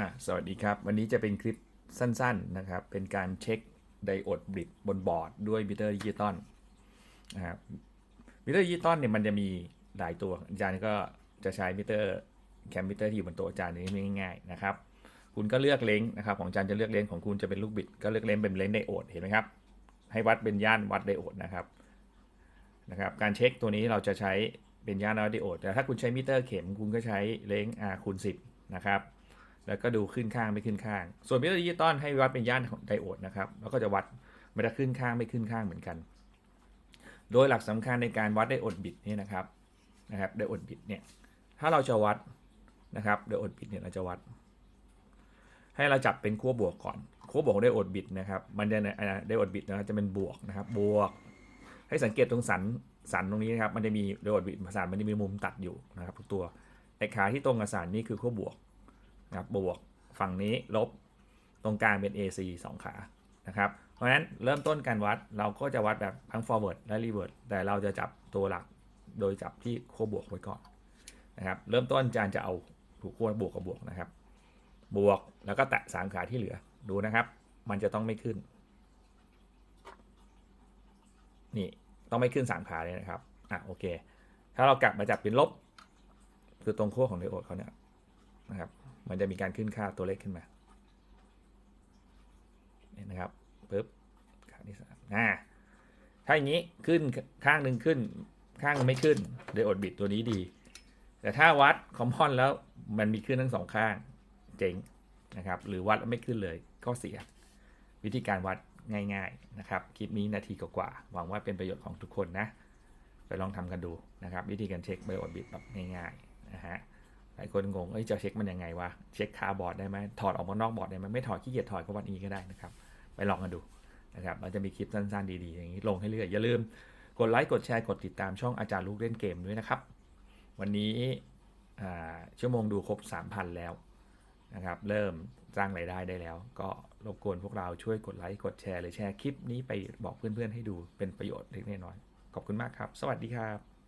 อะสวัสดีครับ วันนี้จะเป็นคลิปสั้นๆนะครับ เป็นการเช็คไดโอดบริดบนบอร์ดด้วยมิเตอร์ดิจิตอลนะครับมิเตอร์ดิจิตอลเนี่ยมันจะมีหลายตัวอาจารย์ก็จะใช้มิเตอร์แคมมิเตอร์ที่อยู่บนโต๊ะอาจารย์นี้ง่ายๆนะครับ คุณก็เลือกเลนส์นะครับ ของอาจารย์จะเลือกเลนส์ของคุณจะเป็นลูกบิด ก็เลือกเลนส์เป็นเลนส์ไดโอดเห็นไหมครับ ให้วัดเป็นย่านวัดไดโอดนะครับนะครับ การเช็คตัวนี้เราจะใช้เป็นย่านวัดไดโอดแต่ถ้าคุณใช้มิเตอร์เข็มคุณก็ใช้เลนส์ R คูณ10นะครับ แล้วก็ดูขึ้นข้างไม่ขึ้นข้าง ส่วนมิเตอร์ดิจิตอลให้วัดเป็นย่านของไดโอดนะครับ แล้วก็จะวัดไม่ได้ขึ้นข้างไม่ขึ้นข้างเหมือนกัน โดยหลักสำคัญในการวัดไดโอดบิตนี่นะครับนะครับไดโอดบิตเนี่ยถ้าเราจะวัดนะครับไดโอดบิตเนี่ยเราจะวัด ให้เราจับเป็นขั้วบวกก่อนขั้วบวกของไดโอดบิตนะครับมันจะไดโอดบิตนะจะเป็นบวกนะครับบวก ให้สังเกตตรงสันสันตรงนี้นะครับมันจะมีไดโอดบิตสันมันจะมีมุมตัดอยู่นะครับทุกตัวไอ้ขาที่ตรงกับสันนี่คือขั้วบวก นะบบวกฝั่งนี้ลบตรงกลางเป็น AC 2 ขานะครับ เพราะฉะนั้นเริ่มต้นการวัดเราก็จะวัดแบบทั้ง forward และ reverse แต่เราจะจับตัวหลักโดยจับที่ขั้วบวกไว้ก่อนนะครับ เริ่มต้นอาจารย์จะเอาถูกขั้วบวกกับบวกนะครับ บวกแล้วก็แตะสามขาที่เหลือดูนะครับ มันจะต้องไม่ขึ้น นี่ต้องไม่ขึ้นสามขาเลยนะครับอะโอเค ถ้าเรากลับมาจับเป็นลบ คือตรงขั้วของไดโอดเขาเนี่ย นะครับ มันจะมีการขึ้นค่าตัวเลขขึ้นมาเห็นนะครับปึ๊บค่าที่สามอ่าถ้าอย่างนี้ขึ้นข้างหนึ่งขึ้น ข้างหนึงไม่ขึ้นไดโอดบิตตัวนี้ดี แต่ถ้าวัดคอมพอนแล้วมันมีขึ้นทั้งสองข้างเจ๋งนะครับ หรือวัดแล้วไม่ขึ้นเลยก็เสีย วิธีการวัดง่ายๆนะครับ คลิปนี้นาทีกว่าๆหวังว่าเป็นประโยชน์ของทุกคนนะ ไปลองทำกันดูนะครับ วิธีการเช็คไบโอบิตแบบง่ายๆนะฮะ ลายคนงง เอ้ยจะเช็คมันยังไงวะ เช็คคาบอร์ดได้ไหมถอดออกมานอกบอร์ดได้ไหมไม่ถอดขี้เกียจถอดก็วันนี้ก็ได้นะครับ ไปลองกันดูนะครับมันจะมีคลิปสั้นๆดีๆ อย่างนี้ลงให้เรื่อยอย่าลืม กดไลค์กดแชร์กดติดตามช่องอาจารย์ลูกเล่นเกมด้วยนะครับ วันนี้ชั่วโมงดูครบ 3,000 แล้วนะครับ เริ่มสร้างรายได้ได้แล้ว ก็รบกวนพวกเราช่วยกดไลค์กดแชร์หรือแชร์คลิปนี้ไปบอกเพื่อนๆให้ดูเป็นประโยชน์เล็กน้อยขอบคุณมากครับ สวัสดีครับ